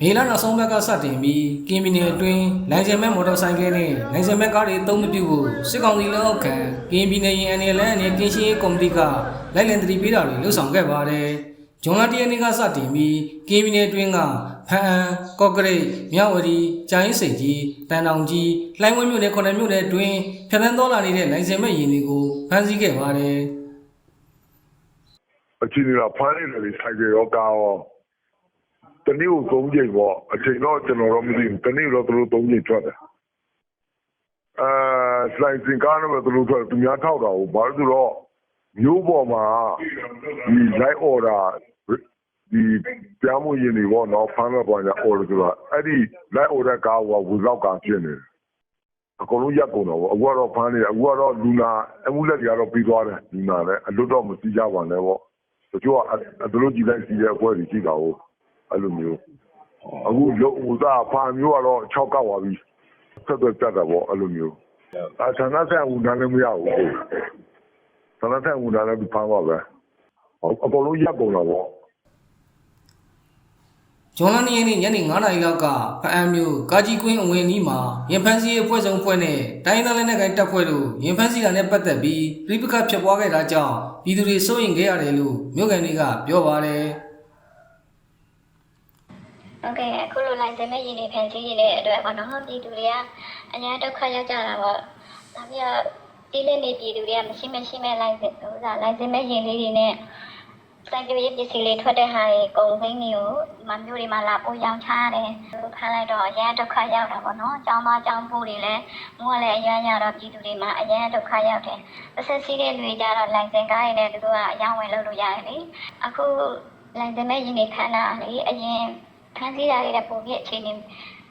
မေလနောက်ဆုံးဘက်ကစတင်ပြီးကင်းမီနယ်အတွင်းလိုင်စင်မဲ့မော်တော်ဆိုင်ကယ်နဲ့လိုင်စင်မဲ့ကားတွေအသုံးမပြုဖို့စစ်ကောင်စီလက်အောက်ခံကင်းမီနယ်ရင်အနေနဲ့အနေကင်းရှင်းရေးကော်မတီကလိုက်လံတတိပေးတာတွေလှုပ်ဆောင်ခဲ့ပါတယ်။ဂျွန်လာတရနေ့ကစတင်ပြီးကင်းမီနယ်အတွင်းကဖန်အန်ကော့ကရိတ်မြဝတီကျိုင်းစိန်ကြီးတန်တောင်ကြီးလှိုင်းဝဲမြို့နယ်ခုနှစ်မြို့နယ်အတွင်းဖြတ်သန်းတော်လာနေတဲ့လိုင်စင်မဲ့ရင်တွေကိုဖမ်းဆီးခဲ့ပါတယ်။အချင်းကြီးကဖမ်းနေတယ်လေဆိုင်ကရောကားရော တနေ့ကိုသုံးချိန်ပေါ့အချိန်တော့ကျွန်တော်တော့မသိဘူးတနေ့တော့သူတို့သုံးချိန်ထွက်တယ်အဲဆိုင်စင်ကားနဲ့ပဲသူတို့ထွက်သူများထောက်တာကိုဘာလို့ဆိုတော့မျိုးပေါ်မှာဒီ light order ဒီပြားမှုရင်တွေပေါ့နော်ဖမ်းမဲ့ပေါ်ညာ order ဆိုတာအဲ့ဒီ light order ကားကဝူလောက်ကားဖြစ်နေတယ်အကုန်လုံးရက်ကုန်တော့ပေါ့အခုကတော့ဖမ်းနေတယ်အခုကတော့လူနာအမှုလက်တွေကတော့ပြီးသွားတယ်လူနာလည်းအလွတ်တော့မစီးကြပါနဲ့ပေါ့တချို့ကအသူတို့ကြည်လိုက်စီးတဲ့အဖွဲ့တွေရှိတာကို အဲ့လိုမျိုးအခုလုံဟိုသားဖာမျိုးကတော့6ကောက်သွားပြီဆက်သွယ်ပြတ်တာပေါ့အဲ့လိုမျိုးအသနာဆိုင်ဦးနားလည်းမရဘူးသနာဆိုင်ဦးနားလည်းဖမ်းပါပဲအကုန်လုံးရက်ကုန်တာပေါ့ဂျွန်လန်နီရဲ့နေ့ညနေ9:00နာရီလောက်ကဖအံမျိုးကာကြီးကွင်းအဝင်နီးမှာရင်ဖန်းစီရဲ့ဖွဲ့စုံဖွဲ့နဲ့တိုင်းသားလက်နက်ကိုင်တပ်ဖွဲ့တို့ရင်ဖန်းစီတာနဲ့ပတ်သက်ပြီးပြိပခတ်ဖြစ်ပွားခဲ့တာကြောင့်ပြည်သူတွေစိုးရိမ်ခဲ့ရတယ်လို့မြို့ကန်တွေကပြောပါတယ် ဟုတ်ကဲ့အခုလိုလိုက်စင်မဲ့ရင်းနေဖန်စီရတဲ့အတွက်ပေါ့နော်ပြည်သူတွေကအများဒုက္ခရောက်ကြတာပေါ့ဒါပြီးတော့ဒီလက်နေပြည်သူတွေကမရှိမရှိမဲ့လိုက်စင်ဟိုစားလိုက်စင်မဲ့ရင်းလေးတွေနဲ့စိုက်ပျိုးရေးပစ္စည်းလေးထွက်တဲ့ဟာတွေကုန်သိန်းတွေကိုမမျိုးတွေမှာလာပို့ရောင်းချရတယ်သူဖမ်းလိုက်တော့အရန်ဒုက္ခရောက်တာပေါ့နော်အကြောင်းမအကြောင်းဖို့တွေလည်းမိုးကလည်းအရန်ရတော့ပြည်သူတွေမှာအရန်ဒုက္ခရောက်တယ်အဆက်စီးတဲ့လူတွေကြတော့လိုက်စင်ကားရည်နဲ့သူတို့ကအယောင်းဝယ်လုပ်လို့ရတယ်လေအခုလိုက်စင်မဲ့ရင်းနေဖမ်းတာလေအရင် ဖန်စီးတာတွေလည်းပုံပြအခြေအနေ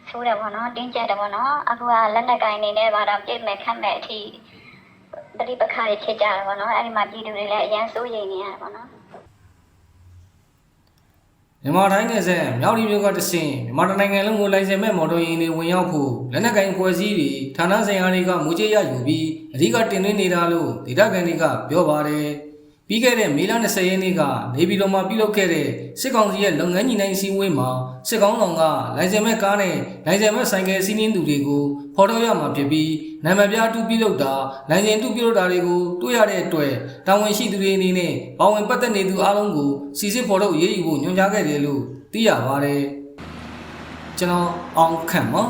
ဆိုးတယ်ပေါ့နော်တင်းကျပ်တယ်ပေါ့နော်အခုကလက်နက်ကင်နေနဲ့ပါတော့ပြည့်မဲ့ခတ်မဲ့အထိပရိပခါတွေဖြစ်ကြတယ်ပေါ့နော်အဲ့ဒီမှာပြည်သူတွေလည်းအရန်စိုးရိမ်နေရတယ်ပေါ့နော်မြန်မာတိုင်းနယ်စပ်မြောက်ဒီမြို့ကတဆင့်မြန်မာတိုင်းနိုင်ငံလုံးကိုလိုင်စင်မဲ့မော်တော်ယာဉ်တွေဝင်ရောက်ဖို့လက်နက်ကိုင်ဖွဲ့စည်းတွေဌာနဆိုင်ရာတွေကမူကြေးရယူပြီးအဓိကတင်သွင်းနေတာလို့ဒေသခံတွေကပြောပါတယ် ပြီးခဲ့တဲ့မေလ20ရက်နေ့ကနေပြည်တော်မှာပြုလုပ်ခဲ့တဲ့စစ်ကောင်စီရဲ့လုပ်ငန်းညီနိုင်စည်းဝေးမှာစစ်ကောင်ဆောင်ကလိုင်စင်မဲ့ကားနဲ့လိုင်စင်မဲ့ဆိုင်ကယ်စီးနင်းသူတွေကိုဖော်ထုတ်ရမှာဖြစ်ပြီးနာမည်ပြအတူပြုလုပ်တာလိုင်စင်တူပြုလုပ်တာတွေကိုတွေ့ရတဲ့အတွက်တာဝန်ရှိသူတွေအနေနဲ့ပါဝင်ပတ်သက်နေသူအားလုံးကိုစီစစ်ဖော်ထုတ်ရေးယူဖို့ညွှန်ကြားခဲ့တယ်လို့သိရပါတယ်ကျွန်တော်အောင်ခန့်ပါ